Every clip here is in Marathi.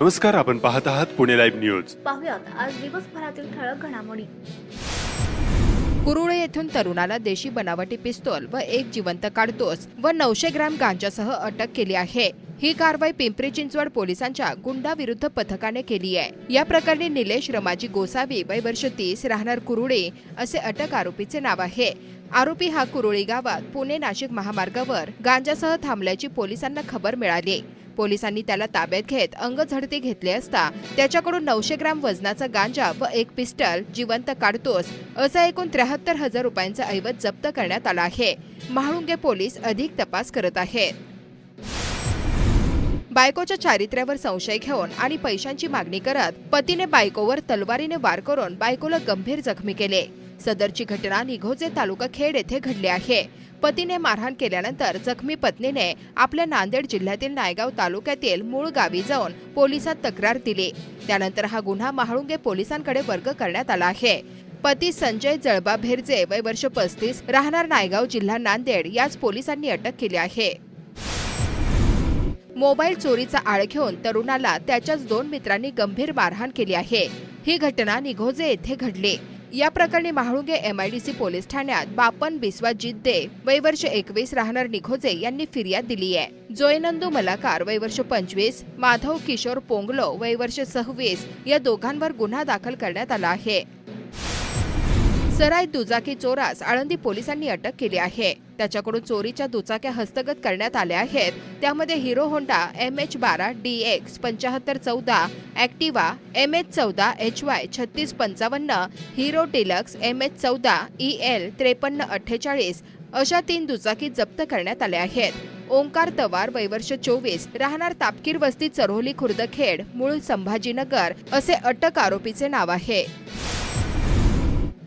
नमस्कार आपण पाहत आहात पुणे लाईव्ह न्यूज. पाहुयात आज दिवसभरातील ठळक घडामोडी. कुरुळे येथून तरुणाला देशी बनावटी पिस्तूल व एक जिवंत काडतोस व नऊशे ग्रॅम गांजासह अटक केली आहे. ही कारवाई पिंपरी चिंचवड पोलिसांच्या गुंडा विरुद्ध पथकाने केली आहे. या प्रकरणी निलेश रमाजी गोसावी वय वर्ष तीस राहणार कुरुळे असे अटक आरोपीचे नाव आहे. आरोपी हा कुरुळी गावात पुणे नाशिक महामार्गावर गांजासह थांबल्याची पोलिसांना खबर मिळाली. पोलिसांनी त्याला ताब्यात घेत अंगझडती घेतली असता त्याच्याकडून नऊशे ग्राम वजनाचा गांजा व एक पिस्टल जिवंत काढतोस असा एकूण त्र्याहत्तर हजार रुपयांचा ऐवज जप्त करण्यात आला आहे. महाळुंगे पोलीस अधिक तपास करत आहेत. बायकोच्या चारित्र्यावर संशय घेऊन आणि पैशांची मागणी करत पतीने बायकोवर तलवारीने वार करून बायकोला गंभीर जखमी केले. सदरची घटना निघोजे तालुका खेड येथे घडली आहे. पतीने मारहाण केल्यानंतर जखमी पत्नीने आपल्या नांदेड जिल्ह्यातील नायगाव तालुक्यातील मूळ गावी जाऊन पोलिसात तक्रार दिली. त्यानंतर हा गुन्हा महाळुंगे पोलिसांकडे वर्ग करण्यात आला आहे. पती संजय जळबा भेरजे वय वर्ष पस्तीस राहणार नायगाव जिल्हा नांदेड याच पोलिसांनी अटक केली आहे. मोबाईल चोरीचा आळ घेऊन तरुणाला त्याच्याच दोन मित्रांनी गंभीर मारहाण केली आहे. ही घटना निघोजे येथे घडली. या प्रकरणी महाळुंगे एमआयडीसी पोलीस ठाण्यात बापन बिस्वा जिद्दे वैवर्ष एकवीस राहणार निघोजे यांनी फिर्याद दिली आहे. जोयनंदू मलाकार वैवर्ष पंचवीस माधव किशोर पोंगलो वैवर्ष सव्वीस या दोघांवर गुन्हा दाखल करण्यात आला आहे. सराय दुचाकी चोरास आळंदी पोलिसांनी अटक केली आहे. त्याच्याकडून चोरीच्या दुचाक्या हस्तगत करण्यात आल्या आहेत. त्यामध्ये हिरो होंडा एम एच बारा डी एक्स पंचाहत्तर चौदा ऍक्टिवा एम एच चौदा एच वाय छत्तीस पंचावन्न हिरो डिलक्स एम एच चौदा ई एल त्रेपन्न अठ्ठेचाळीस अशा तीन दुचाकी जप्त करण्यात आल्या आहेत. ओंकार तवार वैवर्ष चोवीस राहणार तापकीर वस्ती चरोली खुर्दखेड मूळ संभाजीनगर असे अटक आरोपीचे नाव आहे.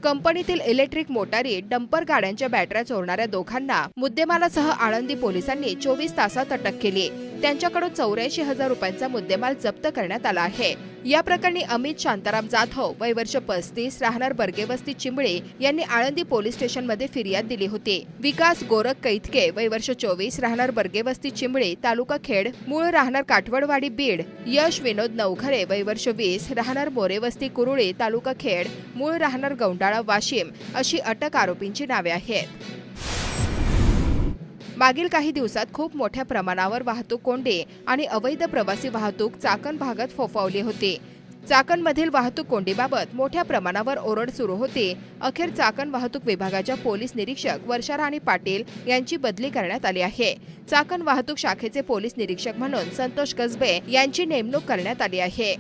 कंपनीतील इलेक्ट्रिक मोटारी डंपर गाड्यांच्या बॅटऱ्या चोरणाऱ्या दोघांना मुद्देमालासह आळंदी पोलिसांनी चोवीस तासात अटक केली. त्यांच्याकडून चौऱ्याऐंशी हजार रुपयांचा मुद्देमाल जप्त करण्यात आला आहे. या प्रकरणी अमित शांताराम जाधव वय वर्ष पस्तीस राहणार बर्गेवस्ती चिंबळे यांनी आळंदी पोलीस स्टेशनमध्ये फिर्याद दिली होती. विकास गोरख कैतके वय वर्ष चोवीस राहणार बर्गेवस्ती चिंबळे तालुका खेड मूळ राहणार काठवडवाडी बीड यश विनोद नवघरे वय वर्ष वीस राहणार मोरेवस्ती कुरुळे तालुका खेड मूळ राहणार गौंडाळा वाशिम अशी अटक आरोपींची नावे आहेत. मागील काही दिवसात खूप मोठ्या प्रमाणावर वाहतूक कोंडी आणि अवैध प्रवासी वाहतूक चाकण भागात फोफावली होती. चाकणमधील वाहतूक कोंडीबाबत मोठ्या प्रमाणावर ओरड सुरू होते. अखेर चाकण वाहतूक विभागाच्या पोलीस निरीक्षक वर्षाराणी पाटील यांची बदली करण्यात आली आहे. चाकण वाहतूक शाखेचे पोलीस निरीक्षक म्हणून संतोष कसबे यांची नेमणूक करण्यात आली आहे.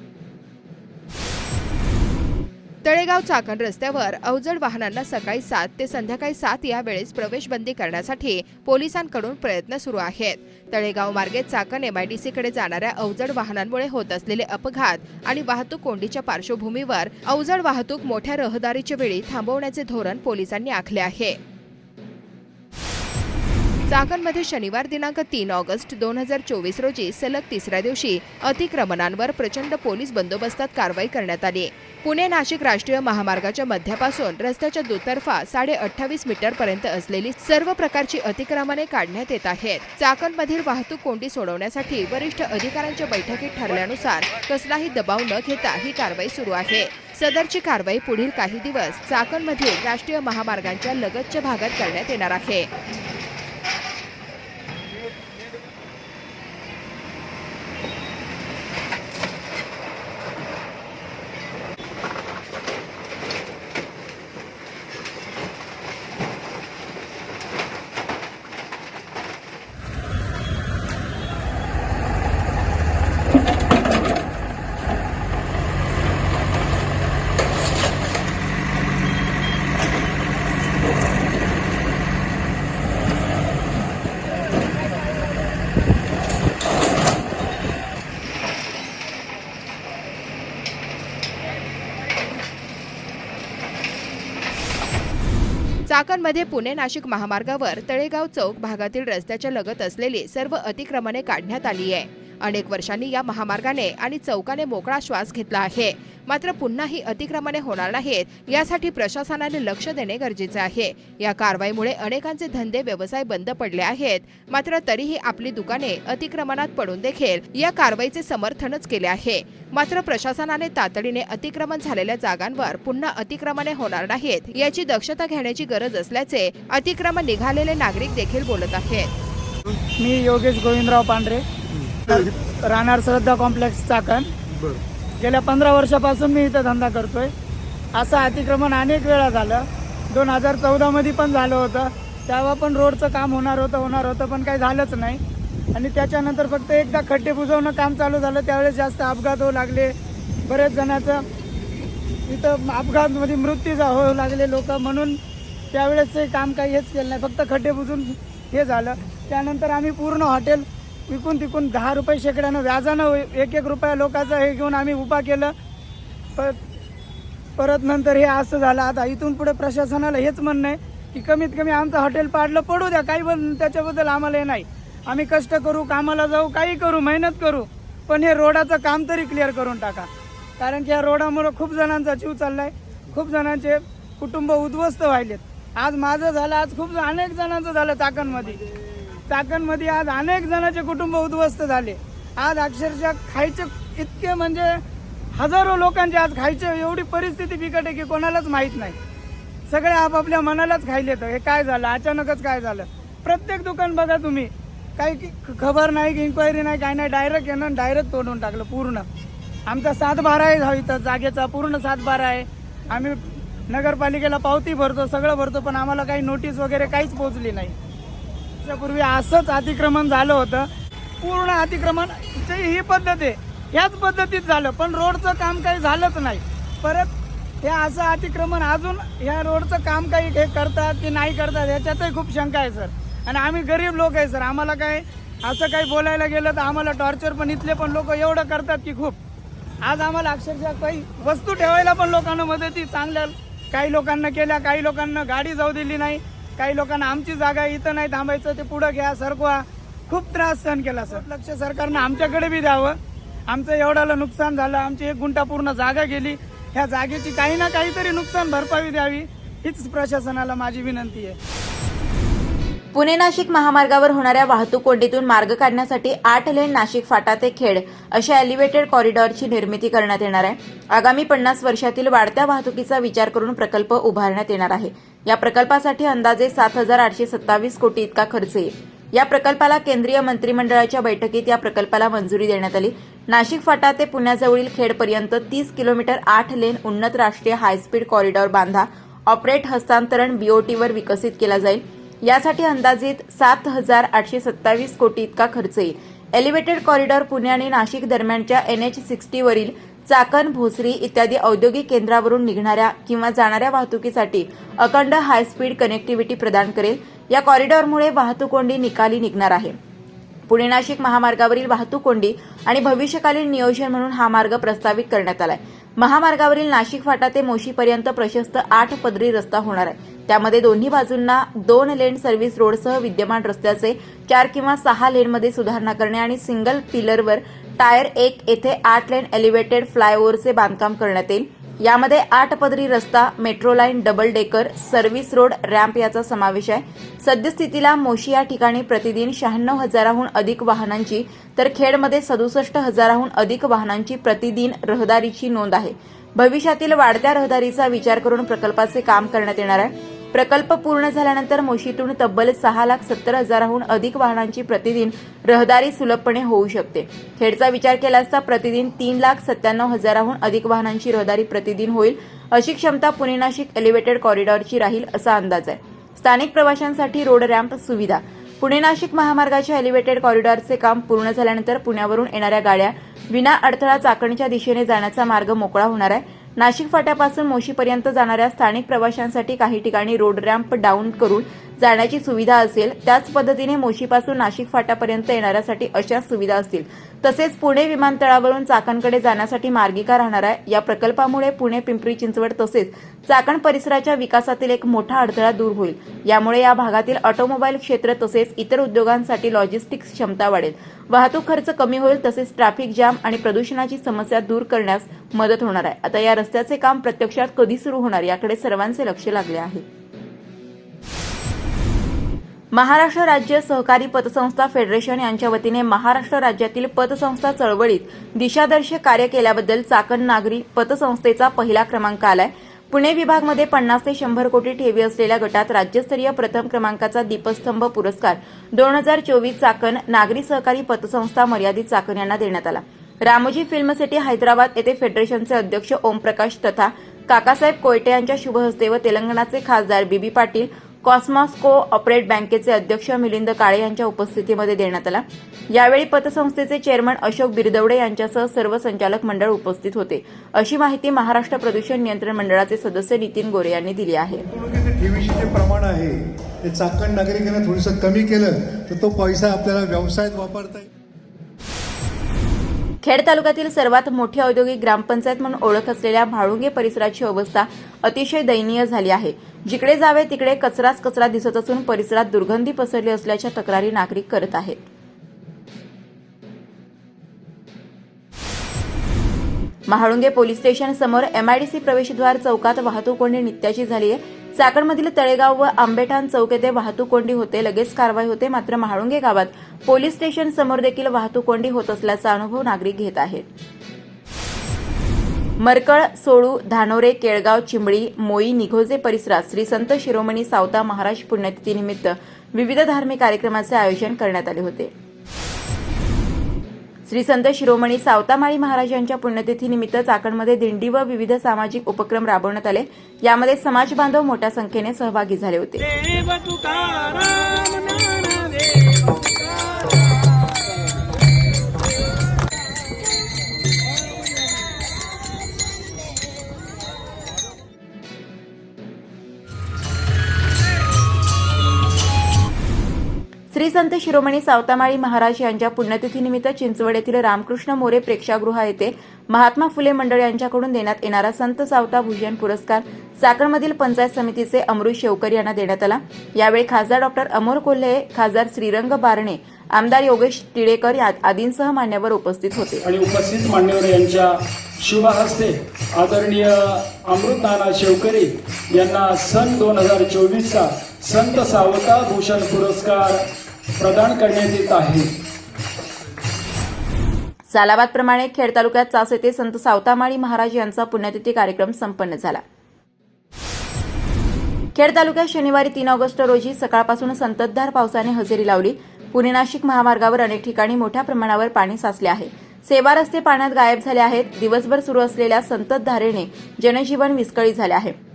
तळेगाव चाकण रस्त्यावर अवजड वाहनांना सकाळी सात ते संध्याकाळी सात या वेळेस प्रवेशबंदी करण्यासाठी पोलिसांकडून प्रयत्न सुरू आहेत. तळेगाव मार्गे चाकण एमआयडीसीकडे जाणाऱ्या अवजड वाहनांमुळे होत असलेले अपघात आणि वाहतूक कोंडीच्या पार्श्वभूमीवर अवजड वाहतूक मोठ्या रहदारीच्या वेळी थांबवण्याचे धोरण पोलिसांनी आखले आहे. चाकणमध्ये शनिवार दिनांक तीन ऑगस्ट दोन हजार चोवीस रोजी सलग तिसऱ्या दिवशी अतिक्रमणांवर प्रचंड पोलीस बंदोबस्तात कारवाई करण्यात आली. पुणे नाशिक राष्ट्रीय महामार्गाच्या मध्यापासून रस्त्याच्या दुतर्फा साडे अठ्ठावीस मीटर पर्यंत असलेली सर्व प्रकारची अतिक्रमणे काढण्यात येत आहेत. चाकणमधील वाहतूक कोंडी सोडवण्यासाठी वरिष्ठ अधिकाऱ्यांच्या बैठकीत ठरल्यानुसार कसलाही दबाव न घेता ही कारवाई सुरू आहे. सदरची कारवाई पुढील काही दिवस चाकणमधील राष्ट्रीय महामार्गांच्या लगतच्या भागात करण्यात येणार आहे. चाकणमध्ये पुणे नाशिक महामार्गावर तळेगाव चौक भागातील रस्त्याच्या लगत असलेली सर्व अतिक्रमणे काढण्यात आली आहे. अनेक वर्षांनी या महामार्गाने आणि चौकाने मोकळा श्वास घेतला आहे. मात्र पुन्हा ही अतिक्रमणे होणार नाहीत यासाठी प्रशासनाने लक्ष देणे गरजेचे आहे. या कारवाईमुळे अनेकांचे धंदे व्यवसाय बंद पडले आहेत. मात्र तरीही आपली दुकाने अतिक्रमणात पडून देखील या कारवाईचे समर्थनच केले आहे. मात्र प्रशासनाने तातडीने अतिक्रमण झालेल्या जागांवर पुन्हा अतिक्रमणे होणार नाहीत याची दक्षता घेण्याची गरज असल्याचे अतिक्रमण निघालेले नागरिक देखील बोलत आहेत. मी योगेश गोविंदराव पांढरे. राहणार श्रद्धा कॉम्प्लेक्स चाकण. गेल्या पंधरा वर्षापासून मी इथं धंदा करतोय. असं अतिक्रमण अनेक वेळा झालं. दोन हजार चौदामध्ये पण झालं होतं. तेव्हा पण रोडचं काम होणार होतं होणार होतं पण काही झालंच नाही. आणि त्याच्यानंतर फक्त एकदा खड्डे बुजवणं काम चालू झालं. त्यावेळेस जास्त अपघात होऊ लागले. बरेच जणांचं इथं अपघातमध्ये मृत्यू जा- होऊ लागले लोक. म्हणून त्यावेळेस ते काम काही हेच केलं नाही. फक्त खड्डे बुजून हे झालं. त्यानंतर आम्ही पूर्ण हॉटेल विकून तिकून दहा रुपये शेकड्यानं व्याजानं एक एक रुपया लोकांचं हे घेऊन आम्ही उभा केलं. पर परत नंतर हे असं झालं. आता इथून पुढे प्रशासनाला हेच म्हणणं आहे की कमीत कमी आमचं हॉटेल पाडलं पडू द्या. काही पण त्याच्याबद्दल आम्हाला हे नाही. आम्ही कष्ट करू कामाला जाऊ काही करू मेहनत करू. पण हे रोडाचं काम तरी क्लिअर करून टाका. कारण की या रोडामुळं खूप जणांचा जीव चालला आहे खूप जणांचे कुटुंब उद्ध्वस्त व्हायलेत. आज माझं झालं आज खूप अनेक जणांचं झालं चाकणमध्ये. चाकणमध्ये आज अनेक जणांचे कुटुंब उद्ध्वस्त झाले. आज अक्षरशः खायचे इतके म्हणजे हजारो लोकांचे आज खायचे एवढी परिस्थिती बिकट आहे की कोणालाच माहीत नाही. सगळे आपापल्या मनालाच खायले तर हे काय झालं? अचानकच काय झालं? प्रत्येक दुकान बघा तुम्ही. काही की खबर नाही की इन्क्वायरी नाही काय नाही. डायरेक्ट येणं डायरेक्ट तोडून टाकलं पूर्ण. आमचा सातबारा आहे हा इथं. जागेचा पूर्ण सातबारा आहे. आम्ही नगरपालिकेला पावती भरतो सगळं भरतो पण आम्हाला काही नोटीस वगैरे काहीच पोहोचली नाही. वर्षापूर्वी असंच अतिक्रमण झालं होतं. पूर्ण अतिक्रमण ही पद्धत आहे. ह्याच पद्धतीत झालं. पण रोडचं काम काही झालंच नाही. परत हे असं अतिक्रमण अजून ह्या रोडचं काम काही हे करतात की नाही करतात ह्याच्यातही खूप शंका आहे सर. आणि आम्ही गरीब लोक आहे सर. आम्हाला काय असं काही बोलायला गेलं तर आम्हाला टॉर्चर पण इथले पण लोक एवढं करतात की खूप. आज आम्हाला अक्षरशः काही वस्तू ठेवायला पण लोकांना मदती चांगल्या काही लोकांना केल्या काही लोकांना गाडी जाऊ दिली नाही. काही लोकांना आमची जागा इथं नाही थांबायचं ते पुढं घ्या सरकवा. खूप त्रास सहन केला सर. लक्ष सरकारनं आमच्याकडे बी द्यावं. आमचं एवढ्याला नुकसान झालं आमची एक गुंटा पूर्ण जागा गेली. ह्या जागेची काही ना काहीतरी नुकसान भरपाई द्यावी हीच प्रशासनाला माझी विनंती आहे. पुणे नाशिक महामार्गावर होणाऱ्या वाहतूक कोंडीतून मार्ग काढण्यासाठी आठ लेन नाशिक फाटा ते खेड अशा एलिव्हेटेड कॉरिडॉरची निर्मिती करण्यात येणार आहे. आगामी पन्नास वर्षातील वाढत्या वाहतुकीचा विचार करून प्रकल्प उभारण्यात येणार आहे. या प्रकल्पासाठी अंदाजे सात हजार आठशे सत्तावीस कोटी इतका खर्च येईल. या प्रकल्पाला केंद्रीय मंत्रिमंडळाच्या बैठकीत या प्रकल्पाला मंजुरी देण्यात आली. नाशिक फाटा ते पुण्याजवळील खेडपर्यंत तीस किलोमीटर आठ लेन उन्नत राष्ट्रीय हायस्पीड कॉरिडॉर बांधा ऑपरेट हस्तांतरण बीओटीवर विकसित केला जाईल. यासाठी अंदाजित सात हजार आठशे सत्तावीस कोटी इतका खर्च येईल. एलिव्हेटेड कॉरिडॉर पुणे आणि नाशिक दरम्यानच्या एन एच सिक्स्टीवरील चाकण भोसरी इत्यादी औद्योगिक केंद्रावरून निघणाऱ्या किंवा जाणाऱ्या वाहतुकीसाठी अखंड हायस्पीड कनेक्टिव्हिटी प्रदान करेल. या कॉरिडॉरमुळे वाहतूक कोंडी निकाली निघणार आहे. पुणे नाशिक महामार्गावरील वाहतूक कोंडी आणि भविष्यकालीन नियोजन म्हणून हा मार्ग प्रस्तावित करण्यात आलाय. महामार्गावरील नाशिक फाटा ते मोशीपर्यंत प्रशस्त आठ पदरी रस्ता होणार आहे. त्यामध्ये दोन्ही बाजूंना दोन लेन सर्व्हिस रोडसह विद्यमान रस्त्याचे चार किंवा सहा लेनमध्ये सुधारणा करणे आणि सिंगल पिलरवर टायर एक येथे आठ लेन एलिव्हेटेड फ्लायओव्हरचे बांधकाम करण्यात येईल. यामध्ये आठ पदरी रस्ता metro line double decker service road ramp याचा समावेश आहे. सद्यस्थितीला मोशी या ठिकाणी प्रतिदिन शहाण्णव हजाराहून अधिक वाहनांची तर खेडमध्ये सदुसष्ट हजाराहून अधिक वाहनांची प्रतिदिन रहदारीची नोंद आहे. भविष्यातील वाढत्या रहदारीचा विचार करून प्रकल्पाचे काम करण्यात येणार आहे. प्रकल्प पूर्ण झाल्यानंतर मोशीतून तब्बल सहा लाख सत्तर हजाराहून अधिक वाहनांची प्रतिदिन रहदारी सुलभपणे होऊ शकते. खेडचा विचार केला असता प्रतिदिन तीन लाख सत्त्याण्णव हजाराहून अधिक वाहनांची रहदारी प्रतिदिन होईल अशी क्षमता पुणे नाशिक एलिव्हेटेड कॉरिडॉरची राहील असा अंदाज आहे. स्थानिक प्रवाशांसाठी रोड रॅम्प सुविधा. पुणे नाशिक महामार्गाच्या एलिव्हेटेड कॉरिडॉरचे काम पूर्ण झाल्यानंतर पुण्यावरून येणाऱ्या गाड्या विना अडथळा चाकणच्या दिशेने जाण्याचा मार्ग मोकळा होणार आहे. नाशिक फाट्यापासून मोशीपर्यंत जाणाऱ्या स्थानिक प्रवाशांसाठी काही ठिकाणी रोड रॅम्प डाऊन करून जाण्याची सुविधा असेल त्याच पद्धतीने मोशीपासून नाशिक फाटापर्यंत येणाऱ्यासाठी अशा सुविधा असतील. तसेच पुणे विमानतळावरून चाकणकडे जाण्यासाठी मार्गिका राहणार आहे. या प्रकल्पामुळे पुणे पिंपरी चिंचवड तसेच चाकण परिसराच्या विकासातील एक मोठा अडथळा दूर होईल. यामुळे या भागातील ऑटोमोबाईल क्षेत्र तसेच इतर उद्योगांसाठी लॉजिस्टिक्स क्षमता वाढेल. वाहतूक खर्च कमी होईल तसेच ट्रॅफिक जाम आणि प्रदूषणाची समस्या दूर करण्यास मदत होणार आहे. आता या रस्त्याचे काम प्रत्यक्षात कधी सुरू होणार याकडे सर्वांचे लक्ष लागले आहे. महाराष्ट्र राज्य सहकारी पतसंस्था फेडरेशन यांच्या वतीने महाराष्ट्र राज्यातील पतसंस्था चळवळीत दिशादर्शक कार्य केल्याबद्दल चाकण नागरी पतसंस्थेचा पहिला क्रमांक आलाय. पुणे विभागमध्ये पन्नास ते शंभर कोटी ठेवी असलेल्या गटात राज्यस्तरीय प्रथम क्रमांकाचा दीपस्तंभ पुरस्कार. दोन हजार चोवीस चाकण नागरी सहकारी पतसंस्था मर्यादित चाकण यांना देण्यात आला. रामोजी फिल्म सिटी हैदराबाद येथे फेडरेशनचे अध्यक्ष ओमप्रकाश तथा काकासाहेब कोयटे यांच्या शुभहस्ते व तेलंगणाचे खासदार बीबी पाटील कॉस्मॉस्को ऑपरेट बँकेचे अध्यक्ष मिलिंद काळे यांच्या उपस्थितीमध्ये देण्यात आला. यावेळी पतसंस्थेचे चेअरमन अशोक बिरदवडे यांच्यासह सर्व संचालक मंडळ उपस्थित होते. अशी माहिती महाराष्ट्र प्रदूषण नियंत्रण मंडळाचे सदस्य नितीन गोरे यांनी दिली आहे. ठेवीचे प्रमाण आहे ते चाकण नागरिकांना थोडंसं कमी केलं तर तो पैसा आपल्याला व्यवसायात वापरता येईल. खेड तालुक्यातील सर्वात मोठी औद्योगिक ग्रामपंचायत म्हणून ओळख असलेल्या म्हाळुंगे परिसराची अवस्था अतिशय दयनीय झाली आहे. जिकडे जावे तिकडे कचराच कचरा दिसत असून परिसरात दुर्गंधी पसरली असल्याच्या तक्रारी नागरिक करत आहेत. महाळुंगे पोलीस स्टेशन समोर एमआयडीसी प्रवेशद्वार चौकात वाहतूक कोंडी नित्याची झाली आहे. चाकणमधील तळेगाव व आंबेठाण चौक येथे वाहतूक कोंडी होते लगेच कारवाई होते मात्र महाळुंगे गावात पोलीस स्टेशन समोर देखील वाहतूक कोंडी होत असल्याचा अनुभव नागरिक घेत आहेत. मरकळ सोळू धानोरे केळगाव चिंबळी मोई निघोजे परिसरात श्री संत शिरोमणी सावता महाराज पुण्यतिथीनिमित्त विविध धार्मिक कार्यक्रमाचे आयोजन करण्यात आले होते. श्री संत शिरोमणी सावतामाळी महाराज यांच्या पुण्यतिथीनिमित्त चाकणमध्ये दिंडी व विविध सामाजिक उपक्रम राबवण्यात आले. यामध्ये समाज बांधव मोठ्या संख्येने सहभागी झाले होते. श्री संत शिरोमणी सावतामाळी महाराज यांच्या पुण्यतिथीनिमित्त चिंचवड येथील रामकृष्ण मोरे प्रेक्षागृह येथे महात्मा फुले मंडळ यांच्याकडून देण्यात येणारा संत सावता भूषण पुरस्कार चाकणमधील पंचायत समितीचे अमृत शेवकर यांना देण्यात आला. यावेळी खासदार डॉक्टर अमोल कोल्हे खासदार श्रीरंग बारणे आमदार योगेश टिळेकर या- आदींसह मान्यवर उपस्थित होते. आणि उपस्थित मान्यवर यांच्या शुभ हस्ते आदरणीय अमृतनाना शेवकरी यांना सन दोन हजार चोवीसचा संत सावता भूषण पुरस्कार प्रदान करण्यात येत आहे. सालाबाद प्रमाणे खेड तालुक्यात चास येथे संत सावतामाळी महाराज यांचा पुण्यतिथी कार्यक्रम संपन्न झाला. खेड तालुक्यात शनिवारी तीन ऑगस्ट रोजी सकाळपासून संततधार पावसाने हजेरी लावली. पुणे नाशिक महामार्गावर अनेक ठिकाणी मोठ्या प्रमाणावर पाणी साचले आहे. सेवा रस्ते पाण्यात गायब झाले आहेत. दिवसभर सुरू असलेल्या संततधारेने जनजीवन विस्कळीत झाले आहे.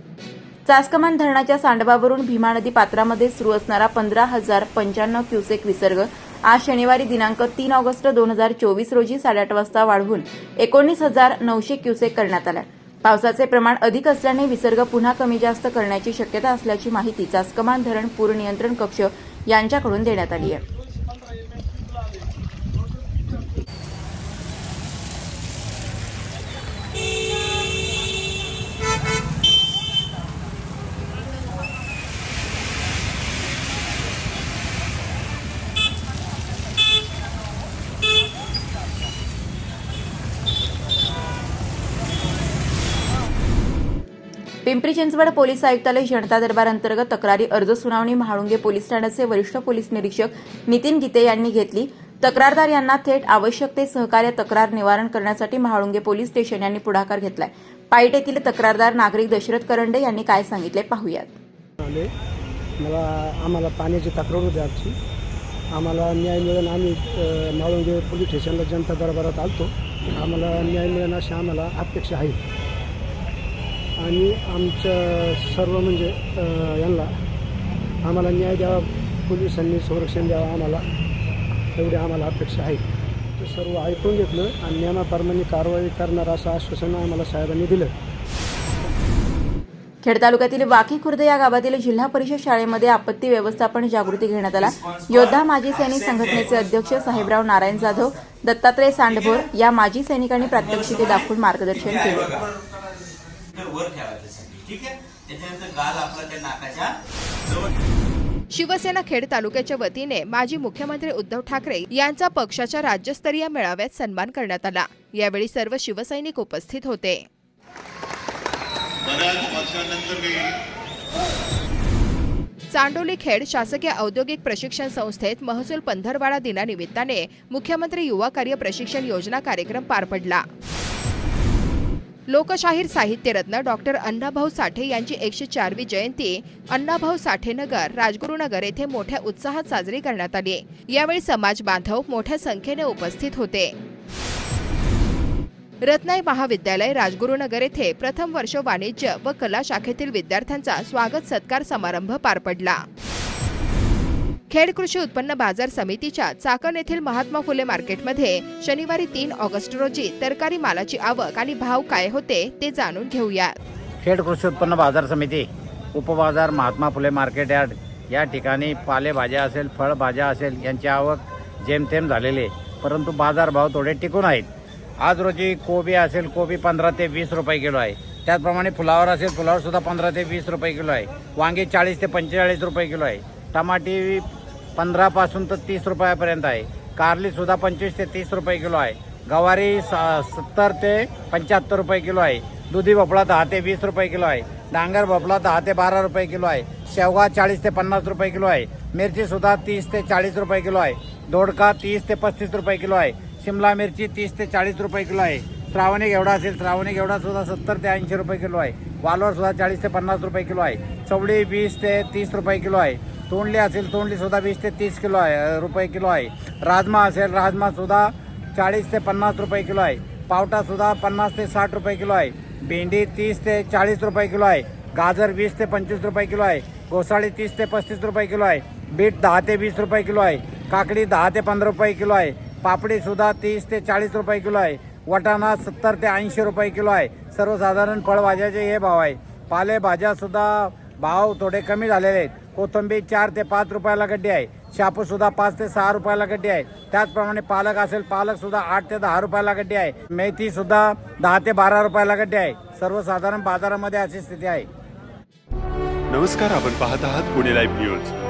चासकमान धरणाच्या सांडवावरून भीमा नदी पात्रामध्ये सुरू असणारा पंधरा हजार पंच्याण्णव क्युसेक विसर्ग आज शनिवारी दिनांक तीन ऑगस्ट दोन हजार चोवीस रोजी साडेआठ वाजता वाढवून एकोणीस हजार नऊशे क्युसेक करण्यात आला. पावसाचे प्रमाण अधिक असल्याने विसर्ग पुन्हा कमी जास्त करण्याची शक्यता असल्याची माहिती चासकमान धरण पूर नियंत्रण कक्ष यांच्याकडून देण्यात आली आहे. पिंपरी चिंचवड पोलीस आयुक्तालय जनता दरबार अंतर्गत तक्रारी अर्ज सुनावणी महाळुंगे पोलीस ठाण्याचे वरिष्ठ पोलीस निरीक्षक नितीन गीते यांनी घेतली. तक्रारदार यांना थेट आवश्यक ते सहकार्य तक्रार निवारण करण्यासाठी महाळुंगे पोलीस स्टेशन यांनी पुढाकार घेतलाय. पाईट येथील तक्रारदार नागरिक दशरथ करंडे यांनी काय सांगितले पाहूयात. मला आम्हाला पाण्याची तक्रार होती आमची आम्हाला न्याय मिळून आम्ही अ, माळुंगे पोलीस स्टेशनला जनता दरबारात आलतो. आम्हाला न्याय मिळेल अशी आम्हाला अपेक्षा आहे. आणि आमच्या सर्व म्हणजे यांना आम्हाला न्याय द्यावा पोलिसांनी संरक्षण द्यावं आम्हाला. एवढी आम्हाला अपेक्षा आहे. ते सर्व ऐकून घेतलं आणि नियमाप्रमाणे कारवाई करणार असं आश्वासन आम्हाला साहेबांनी दिलं. खेड तालुक्यातील वाकी खुर्द या गावातील जिल्हा परिषद शाळेमध्ये आपत्ती व्यवस्थापन जागृती घेण्यात आला. योद्धा माजी सैनिक संघटनेचे अध्यक्ष साहेबराव नारायण जाधव दत्तात्रय सांडभोर या माजी सैनिकांनी प्रात्यक्षिके दाखवून मार्गदर्शन केले. वर ठेवायचं ठीक आहे? त्याच्यानंतर गाल आपला त्या नाकाच्या जवळ शिवसेना खेड तालुक्याच्या वतीने माजी मुख्यमंत्री उद्धव ठाकरे यांचा पक्षाच्या राज्यस्तरीय मेळाव्यात सन्मान करण्यात आला. यावेळी सर्व शिवसैनिक उपस्थित होते. चांडोली खेड शासकीय औद्योगिक प्रशिक्षण संस्थेत महसूल पंधरवाडा दिनानिमित्ताने मुख्यमंत्री युवा कार्य प्रशिक्षण योजना कार्यक्रम पार पडला. लोकशाहीर साहित्यरत्न डॉक्टर अण्णाभाऊ साठे यांची एकशे चारवी जयंती अण्णाभाऊ साठे नगर राजगुरुनगर येथे मोठ्या उत्साहात साजरी करण्यात आली यावेळी समाज बांधव मोठ्या संख्येने उपस्थित होते. रत्नाई महाविद्यालय राजगुरुनगर येथे प्रथम वर्ष वाणिज्य व कला शाखेतील विद्यार्थ्यांचा स्वागत सत्कार समारंभ पार पडला. खेड कृषी उत्पन्न बाजार समितीच्या चाकण येथील महात्मा फुले मार्केटमध्ये शनिवारी तीन ऑगस्ट रोजी तरकारी मालाची आवक आणि भाव काय होते ते जाणून घेऊया खेड कृषी उत्पन्न बाजार समिती उपबाजार महात्मा फुले मार्केट यार्ड या ठिकाणी पालेभाज्या असेल फळभाज्या असेल यांची आवक जेमतेम झालेले आहे. परंतु बाजारभाव थोडे टिकून आहेत. आज रोजी कोबी असेल कोबी पंधरा ते वीस रुपये किलो आहे. त्याचप्रमाणे फुलावर असेल फुलावर सुद्धा पंधरा ते वीस रुपये किलो आहे. वांगी चाळीस ते पंचेचाळीस रुपये किलो आहे. टमाटी पंधरापासून तर तीस रुपयापर्यंत आहे कारली सुद्धा पंचवीस ते तीस रुपये किलो आहे गवारी स सत्तर ते पंच्याहत्तर रुपये किलो आहे दुधी भोपळा दहा ते वीस रुपये किलो आहे डांगर भोपळा दहा ते बारा रुपये किलो आहे शेवगा चाळीस ते पन्नास रुपये किलो आहे मिरची सुद्धा तीस ते चाळीस रुपये किलो आहे दोडका तीस ते पस्तीस रुपये किलो आहे शिमला मिरची तीस ते चाळीस रुपये किलो आहे श्रावणी घेवडा असेल श्रावणी घेवडासुद्धा सत्तर ते ऐंशी रुपये किलो आहे वालवर सुद्धा चाळीस ते पन्नास रुपये किलो आहे चवळी वीस ते तीस रुपये किलो आहे तोंडली असेल तोंडलीसुद्धा वीस ते तीस किलो आहे रुपये किलो आहे राजमा असेल राजमासुद्धा चाळीस ते पन्नास रुपये किलो आहे पावटासुद्धा पन्नास ते साठ रुपये किलो आहे भेंडी तीस ते चाळीस रुपये किलो आहे गाजर वीस ते पंचवीस रुपये किलो आहे घोसाळी तीस ते पस्तीस रुपये किलो आहे बीट दहा ते वीस रुपये किलो आहे काकडी दहा ते पंधरा रुपये किलो आहे पापडीसुद्धा तीस ते चाळीस रुपये किलो आहे वटाणा सत्तर ते ऐंशी रुपये किलो आहे सर्वसाधारण फळभाज्याचे हे भाव आहे पालेभाज्यासुद्धा भाव थोडे कमी झालेले आहेत कोथिंबीर चार ते पाच रुपयाला गड्डी आहे. शापूसुद्धा पाच ते सहा रुपयाला गड्डी आहे. त्याचप्रमाणे पालक असेल पालकसुद्धा आठ ते दहा रुपयाला गड्डी आहे. मेथीसुद्धा दहा ते बारा रुपयाला गड्डी आहे. सर्वसाधारण बाजारामध्ये अशी स्थिती आहे. नमस्कार आपण पाहत आहात पुणे लाईव्ह न्यूज